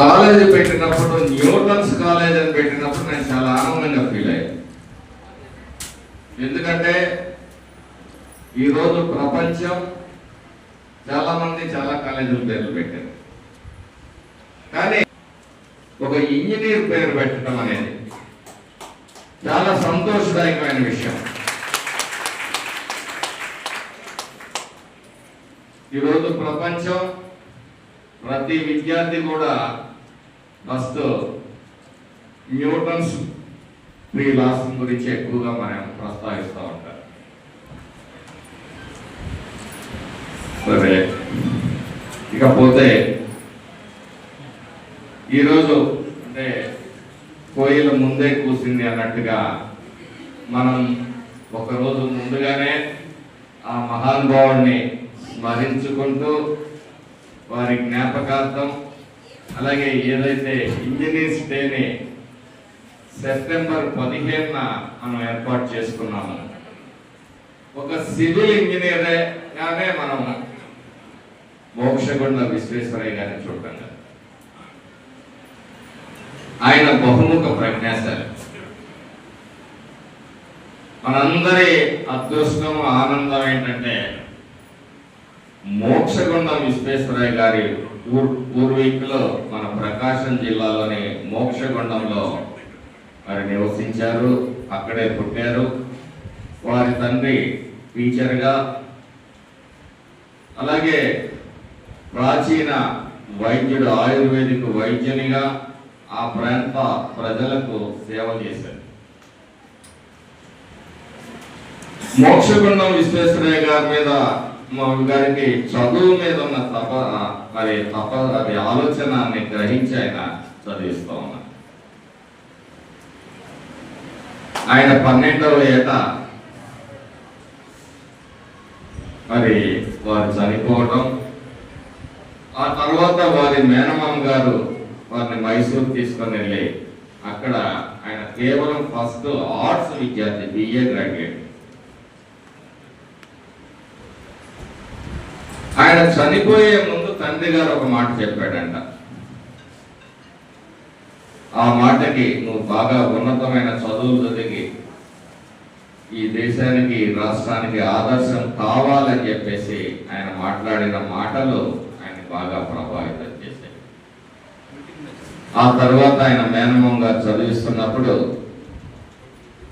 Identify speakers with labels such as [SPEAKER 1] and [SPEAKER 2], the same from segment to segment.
[SPEAKER 1] College పెట్టినప్పుడు Newton's college అని పెట్టినప్పుడు నేను చాలా ఆనందంగా ఫీల్ అయ్యాను ఎందుకంటే ఈరోజు ప్రపంచం చాలా మంది చాలా కాలేజీల పేర్లు పెట్టారు. కానీ ఒక ఇంజనీర్ పేరు పెట్టడం అనేది చాలా సంతోషదాయకమైన విషయం. ఈరోజు ప్రపంచం ప్రతి విద్యార్థి కూడా ఫస్ట్ న్యూటన్స్ ప్రీ లాస్ గురించి ఎక్కువగా మనం ప్రస్తావిస్తూ ఉంటారు. సరే. ఇకపోతే ఈరోజు అంటే కోయిల ముందే కూసింది అన్నట్టుగా మనం ఒకరోజు ముందుగానే ఆ మహానుభావుడిని స్మరించుకుంటూ వారి జ్ఞాపకార్థం అలాగే ఏదైతే ఇంజనీర్స్ డేని సెప్టెంబర్ పదిహేనున మనం ఏర్పాటు చేసుకున్నాము. ఒక సివిల్ ఇంజనీర్గానే మనం మోక్షగుండ విశ్వేశ్వరయ్య గారిని చూడటం ఆయన బహుముఖ ప్రజ్ఞాశాలి. మనందరి అదృష్టం ఆనందం ఏంటంటే మోక్షగుండం విశ్వేశ్వరయ్య గారి పూర్- పూర్వీకులు మన ప్రకాశం జిల్లాలోని మోక్షగుండంలో మరి నివసించారు అక్కడే పుట్టారు. వారి తండ్రి టీచర్గా అలాగే ప్రాచీన వైద్యుడు ఆయుర్వేదిక్ వైద్యునిగా ఆ ప్రాంత ప్రజలకు సేవ చేశారు. మోక్షగుండం విశ్వేశ్వరయ్య గారి మీద మా గారికి చదువు మీద ఉన్న తప మరి తప అది ఆలోచనని గ్రహించి ఆయన చదివిస్తూ ఉన్నారు ఆయన పన్నెండవ ఏట మరి వారు చనిపోవటం ఆ తర్వాత వారి మేనమామ గారు వారిని మైసూర్ తీసుకొని వెళ్ళి అక్కడ ఆయన కేవలం ఫస్ట్ ఆర్ట్స్ విద్యార్థి బిఏ గ్రాడ్యుయేట్. ఆయన చనిపోయే ముందు తండ్రి గారు ఒక మాట చెప్పాడంట. ఆ మాటకి నువ్వు బాగా ఉన్నతమైన చదువులు చదివి ఈ దేశానికి రాష్ట్రానికి ఆదర్శం కావాలని చెప్పేసి ఆయన మాట్లాడిన మాటలు ఆయన బాగా ప్రభావితం చేశాయి. ఆ తర్వాత ఆయన మేనమంగా చదివిస్తున్నప్పుడు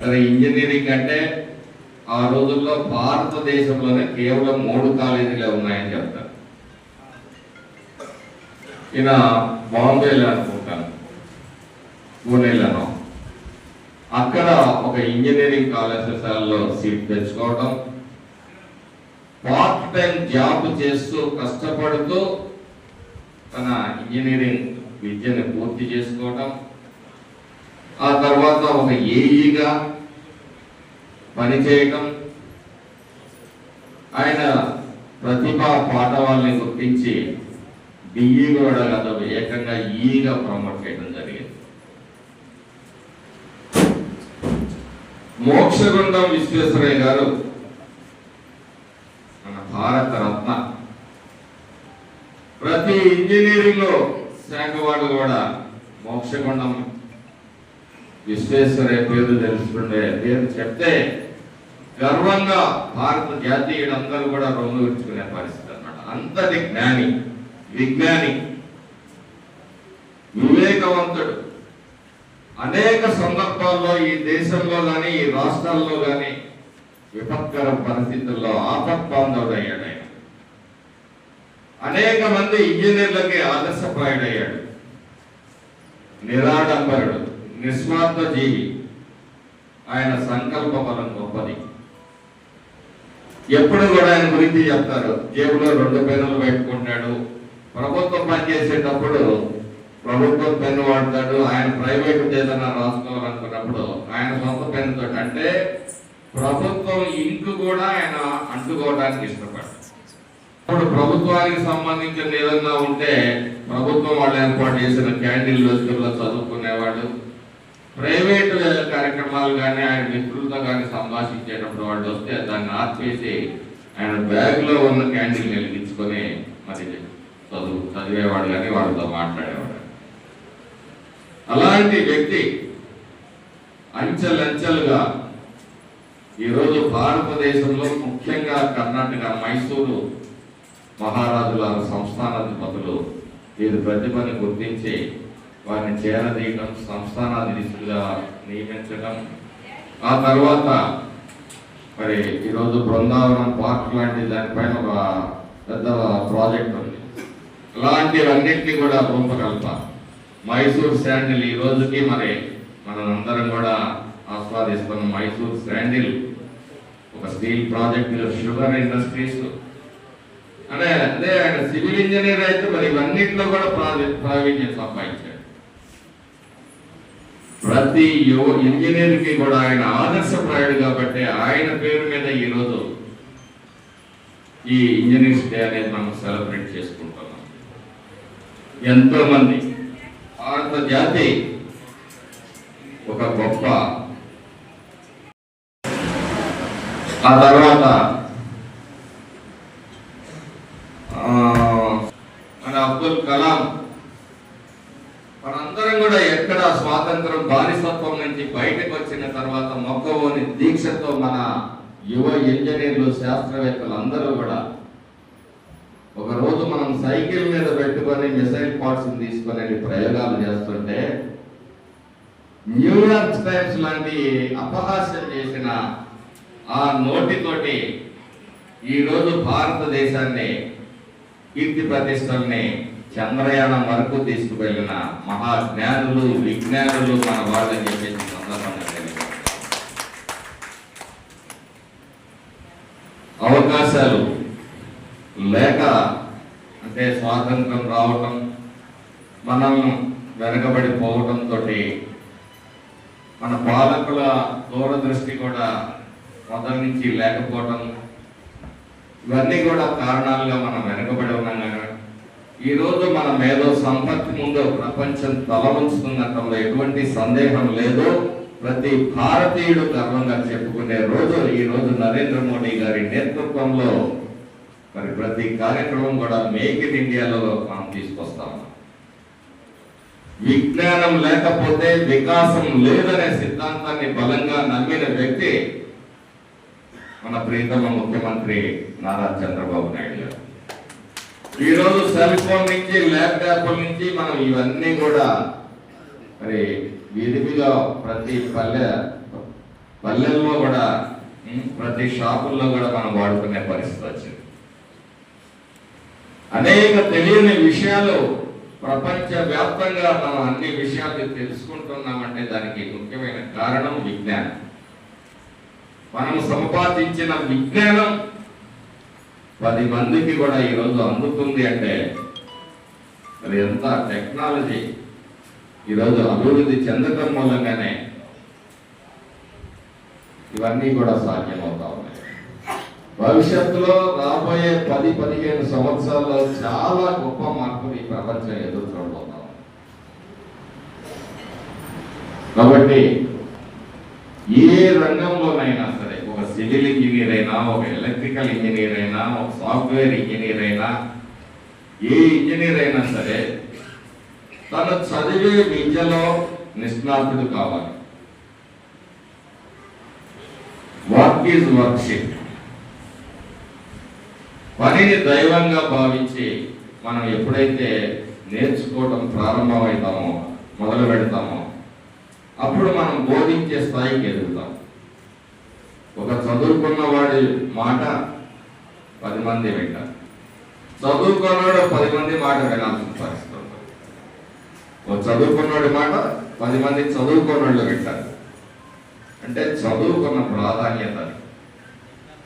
[SPEAKER 1] మరి ఇంజనీరింగ్ అంటే ఆ రోజుల్లో భారతదేశంలోనే కేవలం మూడు కాలేజీలే ఉన్నాయని చెప్తారు. ఈయన బాంబేలో అనుకుంటాను. పూణేలోనో అక్కడ ఒక ఇంజనీరింగ్ కళాశాలలో సీట్ తెచ్చుకోవడం పార్ట్ టైం జాబ్ చేస్తూ కష్టపడుతూ తన ఇంజనీరింగ్ విద్యను పూర్తి చేసుకోవడం ఆ తర్వాత ఒక ఏఈగా పనిచేయటం. ఆయన ప్రతిభా పాఠవాల్ని గుర్తించి బిఈ కూడా కాదు ఏకంగా ఈగా ప్రమోట్ చేయడం జరిగింది. మోక్షగుండం విశ్వేశ్వరయ్య గారు మన భారత రత్న. ప్రతి ఇంజనీరింగ్లో శాఖ వాళ్ళు కూడా మోక్షగుండం విశ్వేశ్వరయ్య పేరు తెలుసుకుండే పేరు చెప్తే గర్వంగా భారత జాతీయులందరూ కూడా రొమ్ము విడుచుకునే పరిస్థితి అనమాట అంతటి జ్ఞాని విజ్ఞాని వివేకవంతుడు. అనేక సందర్భాల్లో ఈ దేశంలో కానీ ఈ రాష్ట్రాల్లో కానీ విపత్కర పరిస్థితుల్లో ఆపత్బాంధవుడు ఆయన. అనేక మంది ఇంజనీర్లకి ఆదర్శపాయుడయ్యాడు నిరాడంబరుడు నిస్వార్థ జీవి ఆయన సంకల్ప బలం గొప్పది. ఎప్పుడు కూడా ఆయన గురించి చెప్తారు. జేబులో రెండు పెన్నులు పెట్టుకుంటాడు. ప్రభుత్వం పనిచేసేటప్పుడు ప్రభుత్వం పెన్ను వాడతాడు. ఆయన ప్రైవేట్ ఏదైనా రాసుకోవాలనుకున్నప్పుడు ఆయన సొంత పెన్నుతో అంటే ప్రభుత్వం ఇంకు కూడా ఆయన అంటుకోవడానికి ఇష్టపడతాడు. ఇప్పుడు ప్రభుత్వానికి సంబంధించిన ఏదన్నా ఉంటే ప్రభుత్వం వాళ్ళు ఏర్పాటు చేసిన క్యాంటీన్ రోజుల్లో చదువుకునేవాడు ప్రైవేట్ కార్యక్రమాలు కానీ ఆయన మిత్రులతో కానీ సంభాషించేటప్పుడు వాళ్ళు వస్తే దాన్ని ఆపేసి ఆయన బ్యాగ్లో ఉన్న క్యాండిల్ వెలిగించుకొని మరి చదువు చదివేవాడు కానీ వాళ్ళతో మాట్లాడేవాడు. అలాంటి వ్యక్తి అంచెలంచెలుగా ఈరోజు భారతదేశంలో ముఖ్యంగా కర్ణాటక మైసూరు మహారాజుల సంస్థానాధిపతులు వీరి ప్రతిభని గుర్తించి వారిని చేరదీయటం సంస్థానాధీశులుగా నియమించడం ఆ తర్వాత మరి ఈరోజు బృందావనం పార్క్ లాంటి దానిపైన ఒక పెద్ద ప్రాజెక్ట్ ఉంది. అలాంటివన్నింటినీ కూడా రూపకల్ప. మైసూర్ శాండిల్ ఈ రోజుకి మరి మనం అందరం కూడా ఆస్వాదిస్తున్న మైసూర్ శాండిల్ ఒక స్టీల్ ప్రాజెక్ట్ షుగర్ ఇండస్ట్రీస్. అంటే అదే ఆయన సివిల్ ఇంజనీర్ అయితే మరి ఇవన్నింటిలో కూడా ప్రావీ- ప్రావీణ్యం సంపాదించారు. ప్రతి యువ ఇంజనీర్కి కూడా ఆయన ఆదర్శప్రాయుడు కాబట్టి ఆయన పేరు మీద ఈరోజు ఈ ఇంజనీర్స్ డే అనేది మనం సెలబ్రేట్ చేసుకుంటున్నాం. ఎంతో మంది భారత జాతి ఒక గొప్ప ఆ తర్వాత ఆ, మన అబ్దుల్ కలాం మనందరం కూడా ఎక్కడ స్వాతంత్రం బానిసత్వం నుంచి బయటకు వచ్చిన తర్వాత మొక్కవోని దీక్షతో మన యువ ఇంజనీర్లు శాస్త్రవేత్తలు అందరూ కూడా ఒక రోజు మనం సైకిల్ మీద పెట్టుకొని మిసైల్ పార్ట్స్ తీసుకొని ప్రయోగాలు చేస్తుంటే న్యూయార్క్ టైమ్స్ లాంటి అపహాస్యం చేసిన ఆ నోటితోటి ఈరోజు భారతదేశాన్ని కీర్తి ప్రతిష్టల్ని చంద్రయానం వరకు తీసుకువెళ్ళిన మహాజ్ఞానులు విజ్ఞానులు మన వాళ్ళని చెప్పేసి అవకాశాలు లేక అంటే స్వాతంత్రం రావటం మనం వెనకబడిపోవటంతో మన పాలకుల దూరదృష్టి కూడా మొదటి నుంచి లేకపోవటం ఇవన్నీ కూడా కారణాలుగా మనం వెనకబడి ఉన్నాం కనుక ఈ రోజు మన మేధో సంపత్తి ముందు ప్రపంచం తలవంచుతున్నటంలో ఎటువంటి సందేహం లేదు. ప్రతి భారతీయుడు గర్వంగా చెప్పుకునే రోజు ఈ రోజు నరేంద్ర మోడీ గారి నేతృత్వంలో మరి ప్రతి కార్యక్రమం కూడా మేక్ ఇన్ ఇండియాలో మనం తీసుకొస్తాం. విజ్ఞానం లేకపోతే వికాసం లేదనే సిద్ధాంతాన్ని బలంగా నమ్మిన వ్యక్తి మన ప్రియతమ ముఖ్యమంత్రి నారా చంద్రబాబు నాయుడు గారు. ఈ రోజు సెల్ ఫోన్ నుంచి ల్యాప్టాప్ నుంచి మనం ఇవన్నీ కూడా మరి విధిగా ప్రతి పల్లె పల్లెల్లో కూడా ప్రతి షాపుల్లో కూడా మనం వాడుకునే పరిస్థితి వచ్చింది. అనేక తెలియని విషయాలు ప్రపంచ వ్యాప్తంగా మనం అన్ని విషయాలు తెలుసుకుంటున్నామంటే దానికి ముఖ్యమైన కారణం విజ్ఞానం. మనం సంపాదించిన విజ్ఞానం పది మందికి కూడా ఈరోజు అందుతుంది అంటే మరి ఎంత టెక్నాలజీ? ఈరోజు అభివృద్ధి చెందటం మూలంగానే ఇవన్నీ కూడా సాధ్యమవుతా ఉన్నాయి. భవిష్యత్తులో రాబోయే పది పదిహేను సంవత్సరాల్లో చాలా గొప్ప మార్పులు ఈ ప్రపంచం ఎదురు చూడబోతా కాబట్టి ఏ రంగంలోనైనా సరే ఒక సివిల్ ఇంజనీర్ అయినా ఒక ఎలక్ట్రికల్ ఇంజనీర్ అయినా ఒక సాఫ్ట్వేర్ ఇంజనీర్ అయినా ఏ ఇంజనీర్ అయినా సరే తను చదివే విద్యలో నిష్ణాతుడు కావాలి. వర్క్ ఈజ్ వర్క్షిప్ పనిని దైవంగా భావించి మనం ఎప్పుడైతే నేర్చుకోవడం ప్రారంభమవుతామో మొదలు పెడతామో అప్పుడు మనం బోధించే స్థాయికి ఎదుగుతాం. ఒక చదువుకున్న వాడి మాట పది మంది వింటారు. చదువుకున్నాడు పది మంది మాట వినాల్సిన పరిస్థితి చదువుకున్నోడి మాట పది మంది చదువుకున్నోళ్ళు వింటారు. అంటే చదువుకున్న ప్రాధాన్యత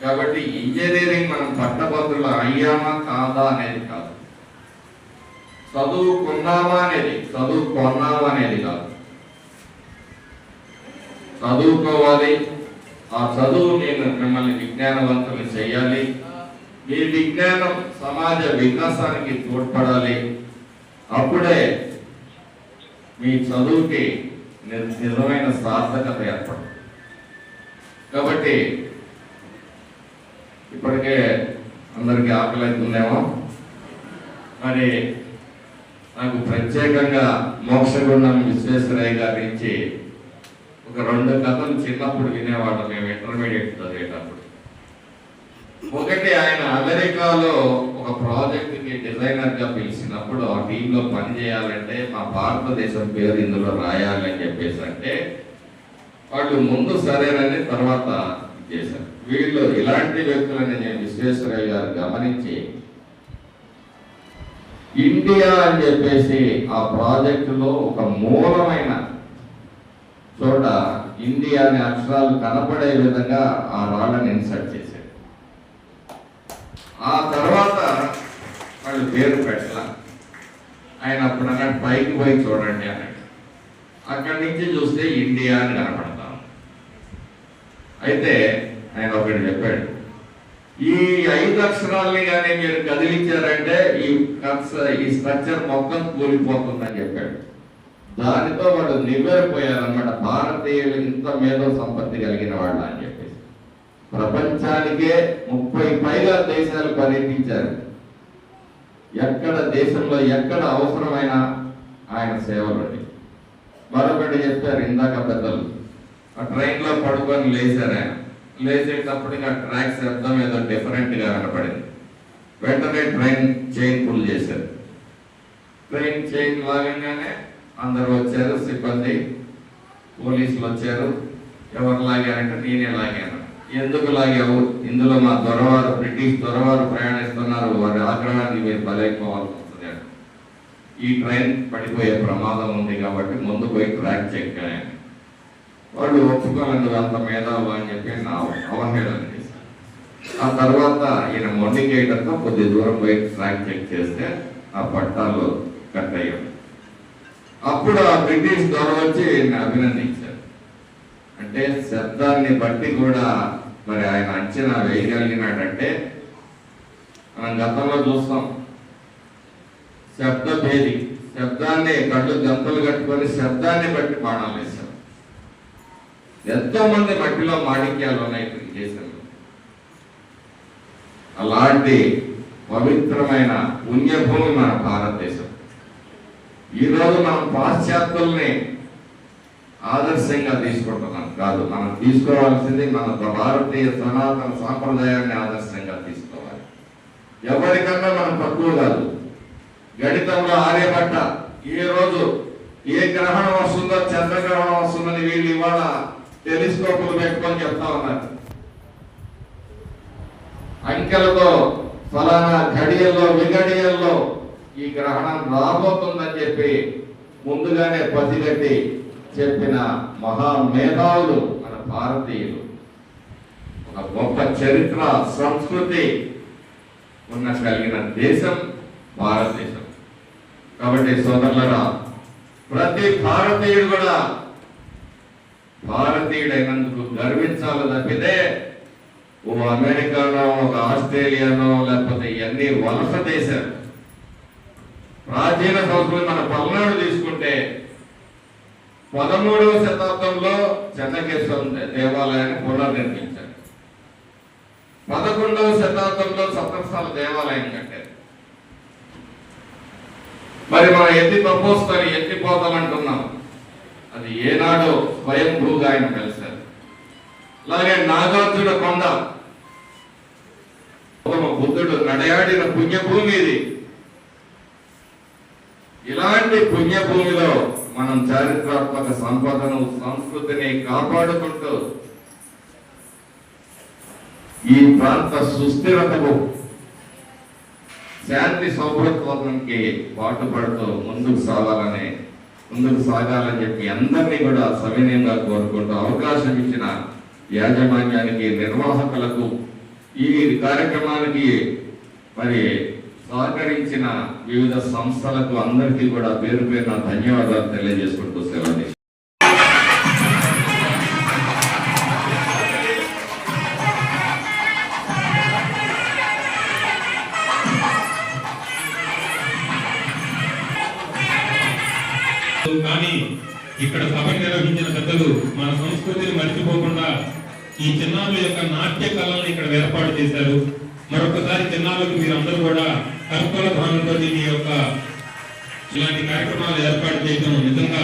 [SPEAKER 1] కాబట్టి ఇంజనీరింగ్ మనం పట్టభద్రులు అయ్యామా కాదా అనేది కాదు. చదువుకున్నామా అనేది చదువుకున్నామా అనేది కాదు. చదువుకోవాలి. ఆ చదువు నేను మిమ్మల్ని విజ్ఞానవంతులు చేయాలి. మీ విజ్ఞానం సమాజ వికాసానికి తోడ్పడాలి. అప్పుడే మీ చదువుకి నిజమైన సార్థకత ఏర్పడుతుంది కాబట్టి ఇప్పటికే అందరికీ ఆకలి అవుతుందేమో మరి నాకు ప్రత్యేకంగా మోక్షగుండం విశ్వేశ్వరయ్య గారి నుంచి ఒక రెండు కథలు చిన్నప్పుడు వినేవాళ్ళం మేము ఇంటర్మీడియట్ చదివేటప్పుడు. ఒకటి ఆయన అమెరికాలో ఒక ప్రాజెక్ట్కి డిజైనర్గా పిలిచినప్పుడు ఆ టీంలో పని చేయాలంటే మా భారతదేశం పేరు ఇందులో రాయాలని చెప్పేసి అంటే వాళ్ళు ముందు సరేనని తర్వాత చేశారు. వీళ్ళు ఇలాంటి వ్యక్తులని నేను విశ్వేశ్వరయ్య గారు గమనించి ఇండియా అని చెప్పేసి ఆ ప్రాజెక్టులో ఒక మూలమైన చోట ఇండియా అనే అక్షరాలు కనపడే విధంగా ఆ రాళ్ళని ఇన్సర్ట్ చేశారు. ఆ తర్వాత వాళ్ళు పేరు పెట్టలా ఆయన అప్పుడు అన్నట్టు పైకి పోయి చూడండి అన్నట్టు అక్కడి నుంచి చూస్తే ఇండియా అని కనపడతాం అయితే ఆయన ఒకటి చెప్పాడు ఈ ఐదు అక్షరాలని కానీ మీరు కదిలించారంటే ఈ కన్స- ఈ స్ట్రక్చర్ మొత్తం కూలిపోతుందని చెప్పాడు. దానితో వాళ్ళు నివ్వెరపోయారన్నమాట. భారతీయులు ఇంత మేధో సంపత్తి కలిగిన వాళ్ళు అని చెప్పేసి. ప్రపంచానికే ముప్పై పైగా దేశాలు పర్యటించారు. ఎక్కడ దేశంలో ఎక్కడ అవసరమైన ఆయన సేవలు మరొకటి చెప్పారు ఇందాక పెద్దలు. ఆ ట్రైన్లో పడుకొని లేచారు ఆయన. లేచేటప్పుడు ఆ ట్రాక్ శబ్దం ఏదో డిఫరెంట్గా కనపడింది. వెంటనే ట్రైన్ చైన్ పుల్ చేశారు. ట్రైన్ చైన్ లాగంగానే అందరూ వచ్చారు సిబ్బంది పోలీసులు వచ్చారు. ఎవరు లాగారంటే నేనే లాగాను. ఎందుకు లాగావు? ఇందులో మా దొరవారు బ్రిటిష్ దొరవారు ప్రయాణిస్తున్నారు. వారి ఆగ్రహాన్ని మీరు బలైపోవాల్సి వస్తుంది అని. ఈ ట్రైన్ పడిపోయే ప్రమాదం ఉంది కాబట్టి ముందు పోయి ట్రాక్ చెక్ చేయండి. వాళ్ళు ఒప్పుకోలేదు అంత మేధావు అని చెప్పి నా అవహేళన చేశారు. ఆ తర్వాత ఈయన మొండికేయడంతో కొద్ది దూరం పోయి ట్రాక్ చెక్ చేస్తే ఆ పట్టాలు కట్ అయ్యాడు అప్పుడు ఆ బ్రిటిష్ దొర వచ్చి ఈయన్ని అభినందించారు. అంటే శబ్దాన్ని బట్టి కూడా మరి ఆయన అంచనా వేయగలిగినాడంటే మనం గతంలో చూస్తాం. శబ్ద భేది శబ్దాన్ని కళ్ళు గంతలు కట్టుకొని శబ్దాన్ని బట్టి బాణాలు వేశారు. ఎంతో మంది మట్టిలో మాణిక్యాలు ఉన్నాయి ఈ దేశంలో. అలాంటి పవిత్రమైన పుణ్యభూమి మన భారతదేశం. ఈరోజు మనం పాశ్చాత్యుల్ని ఆదర్శంగా తీసుకుంటున్నాం. కాదు మనం తీసుకోవాల్సింది మన భారతీయ సనాతన సాంప్రదాయాన్ని ఆదర్శంగా తీసుకోవాలి. ఎవరికన్నా మనం తక్కువ కాదు. గణితంలో ఆర్యభట్ట ఏ రోజు ఏ గ్రహణం వస్తుందో చంద్రగ్రహణం వస్తుందని వీళ్ళు ఇవాళ టెలిస్కోపులు పెట్టుకొని చెప్తా ఉన్నారు. అంకెలతో ఫలానా ఘడియల్లో విఘడియల్లో ఈ గ్రహణం రాబోతుందని చెప్పి ముందుగానే పసిగట్టి చెప్పిన మహామేధావులు మన భారతీయులు. ఒక గొప్ప చరిత్ర సంస్కృతి ఉన్న కలిగిన దేశం భారతదేశం. కాబట్టి సోదరులరా ప్రతి భారతీయుడు కూడా భారతీయుడైనందుకు గర్వించాలి తప్పితే ఓ అమెరికానో ఒక ఆస్ట్రేలియానో లేకపోతే ఇవన్నీ వలస దేశాలు ప్రాచీన సంస్కృతి మన పల్నాడు తీసుకుంటే పదమూడవ శతాబ్దంలో చెన్నకేశ్వరం దేవాలయాన్ని పునర్నిర్మించారు. పదకొండవ శతాబ్దంలో సప్తస్థల దేవాలయం కట్టారు. మరి మనం ఎత్తి తపోస్తని ఎత్తిపోతామంటున్నాం అది ఏనాడో స్వయంభూగా ఆయన కలిశారు అలాగే నాగార్జున కొండ. బుద్ధుడు నడయాడిన పుణ్యభూమి ఇది. ఇలాంటి పుణ్యభూమిలో మనం చారిత్రాత్మక సంపదను సంస్కృతిని కాపాడుకుంటూ ఈ ప్రాంత సుస్థిరతకు శాంతి సౌభ్రత్వానికి పాటుపడుతూ ముందుకు సాగాలని ముందుకు సాగాలని చెప్పి అందరినీ కూడా సవినయంగా కోరుకుంటూ అవకాశం ఇచ్చిన యాజమాన్యానికి నిర్వాహకులకు ఈ కార్యక్రమానికి మరి సహకరించిన వివిధ సంస్థలకు అందరికీ కూడా పేరు పేరున ధన్యవాదాలు తెలియజేసుకుంటూ సెలవు.
[SPEAKER 2] కానీ ఇక్కడ సభ నిర్వహించిన పెద్దలు మన సంస్కృతిని మర్చిపోకుండా ఈ చిన్నారుల యొక్క నాట్య కళలను ఇక్కడ ఏర్పాటు చేశారు. మరొకసారి చిన్నారులకు మీరందరూ కూడా కర్పల భానుపతి మీ యొక్క ఇలాంటి కార్యక్రమాలు ఏర్పాటు చేయడం నిజంగా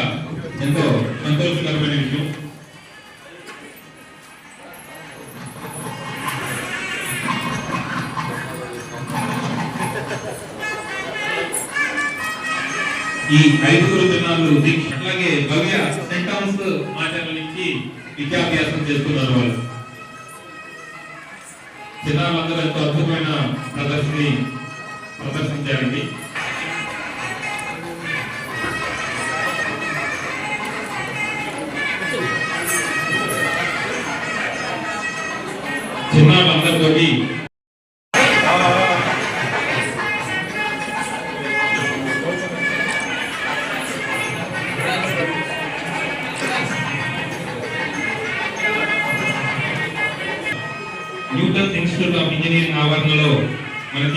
[SPEAKER 2] ఎంతో సంతోషకరమైన విషయం ఈ ఐదుగురు దినాలు దీక్ష అట్లాగే భవ్య సెంట్ థామస్ ఆచరణ నుంచి విద్యాభ్యాసం చేస్తున్నారు వాళ్ళు. చిన్నారులందరూ ఎంతో అద్భుతమైన ప్రదర్శనని ప్రదర్శించారండి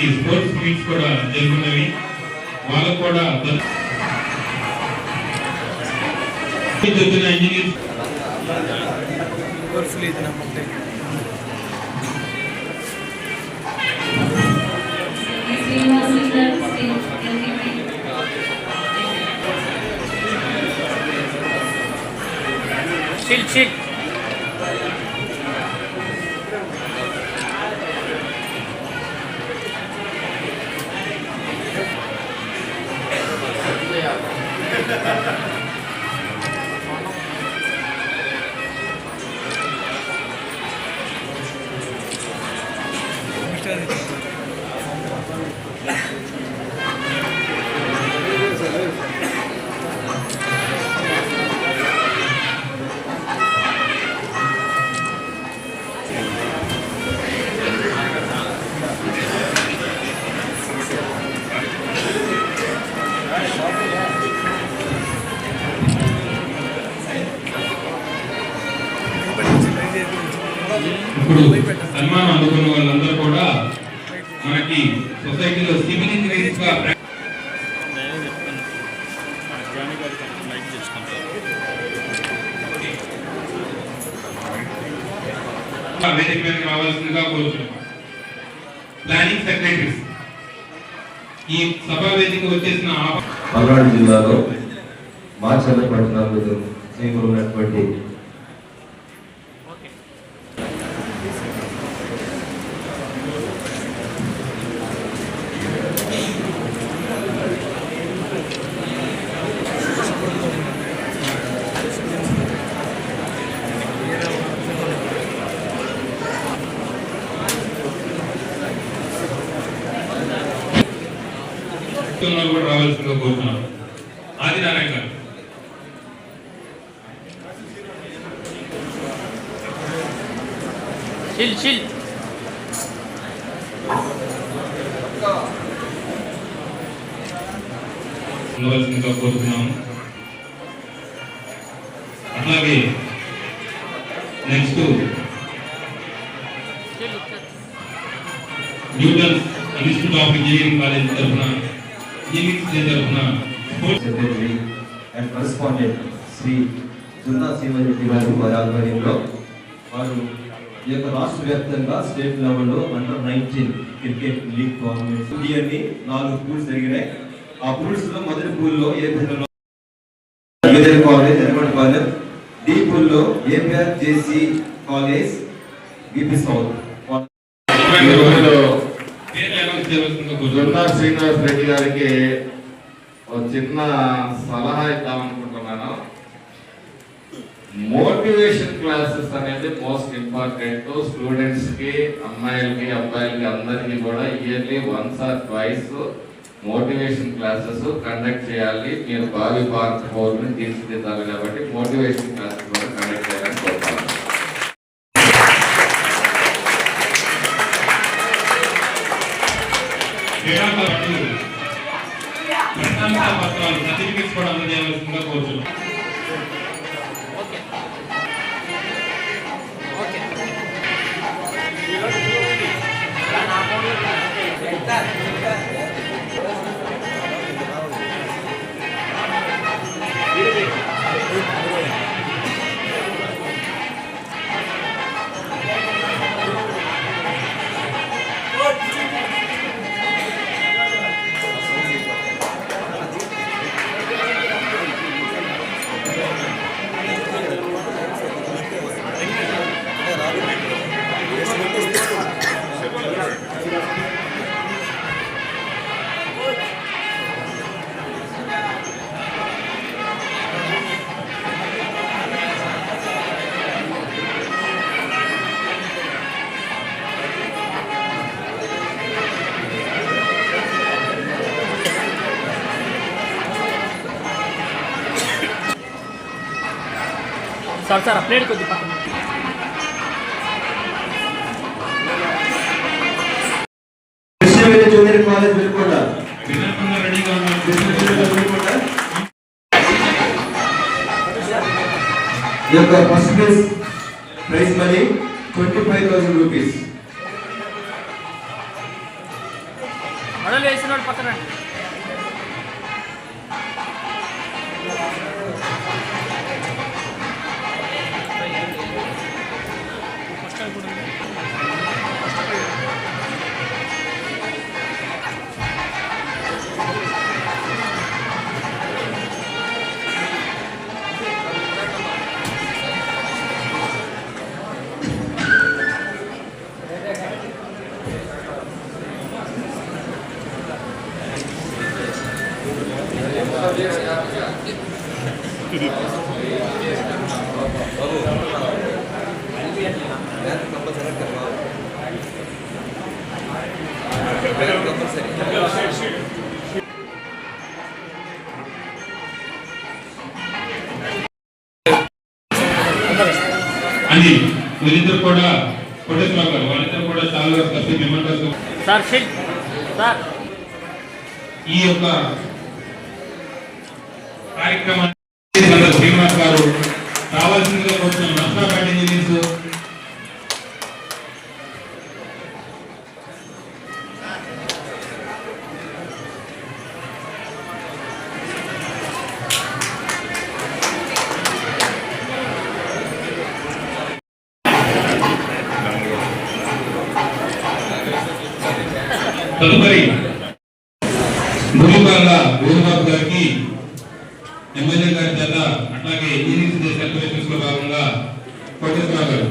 [SPEAKER 2] మనకి స్పోర్ట్స్ మీట్స్ కూడా జరుగుతున్నవి వాళ్ళకు కూడా బ- చదువుతున్న ఇంజనీర్స్
[SPEAKER 3] Hopefully, the
[SPEAKER 2] మనకి సొసైటీలో సివిల్ ఇంజనీర్స్గా ప్రా- వేదిక మీదకి రావాల్సిందిగా కోరుతున్నాం ప్లానింగ్ సెక్రటరీస్. ఈ సభా వేదిక వచ్చేసిన
[SPEAKER 4] పల్నాడు జిల్లాలో మాచర్ల పట్టణంలో ఉన్నటువంటి
[SPEAKER 2] ఉన్నారు కూడా రావాల్సిందిగా కోరుతున్నాం Adinarayana garu
[SPEAKER 3] Chill, chill.
[SPEAKER 4] State లెవెల్లో under nineteen cricket league tournament ఇవన్నీ నాలుగు పూల్స్ జరిగినాయి. ఆ పూల్స్లో మొదటి పూల్లో ఏ విధంగా కాలేజ్ ఎర్రగొండ కాలేజ్ డి పూల్లో APR JC college BP south
[SPEAKER 1] ఈ జొన్నా శ్రీనివాస్ రెడ్డి గారికి ఒక చిన్న సలహా ఇద్దాం అనుకుంటున్నాను మోటివేషన్ క్లాసెస్ అనేది మోస్ట్ ఇంపార్టెంట్ స్టూడెంట్స్కి అమ్మాయిలకి అబ్బాయిలకి అందరికీ కూడా yearly once or twice motivation classes conduct చేయాలి. మీరు భావి భారత హోల్ని తీర్చిదిద్దాలి కాబట్టి మోటివేషన్ క్లాసెస్ కూడా కండక్ట్ చేయాలని కోరుతాను
[SPEAKER 2] పత్రాలు సర్టిఫికెట్స్ కూడా అందజేయవలసిందిగా కోరుతున్నాం
[SPEAKER 3] సార్ సార్ ప్లేట్ కొద్ది పక్కన
[SPEAKER 4] జూనియర్ కాలేజ్ వెళ్ళకుండా
[SPEAKER 2] రెడీగా
[SPEAKER 4] ఈ యొక్క first prize prize money twenty five thousand rupees.
[SPEAKER 3] అడలు వేసినాడు పక్కన
[SPEAKER 2] వీళ్ళిద్దరు కూడా కోటేశ్వరరావు గారు వాళ్ళిద్దరు కూడా చాలా కలిసి
[SPEAKER 3] సార్
[SPEAKER 2] ఈ యొక్క కార్యక్రమాన్ని శ్రీనివాస్ గారు తదుపరి భూమికాల వేణుబాబు గారికి ఎమ్మెల్యే గారి చేత అట్లాగే ఈ డే సెలబ్రేషన్స్లో భాగంగా కోటేశ్వరరావు గారు.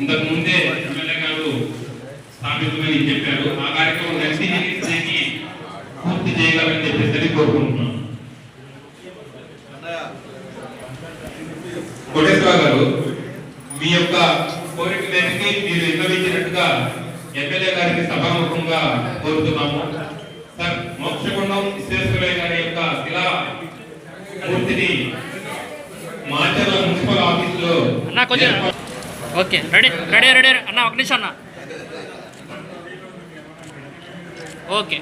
[SPEAKER 2] ఇంతకు ముందే ఎమ్మెల్యే గారు స్థాపితమని చెప్పారు. ఆ కార్యక్రమం నెక్స్ట్ పూర్తి చేయగలని చెప్పేసి కోరుకుంటున్నాం కోటేశ్వరరావు గారు మీ యొక్క కోరిక మేరకు మీరు విన్నవించినట్టుగా ఎమ్మెల్యే గారికి సభాముఖంగా కోరుతున్నాము సార్ మోక్షగుండం విశ్వేశ్వరయ్య గారి యొక్క శిలా మూర్తిని మాచర్ల మున్సిపల్ ఆఫీస్లో
[SPEAKER 3] అన్నా కొంచెం ఓకే రెడీ రెడీ రెడీ అన్న ఒక నిమిషం అన్న ఓకే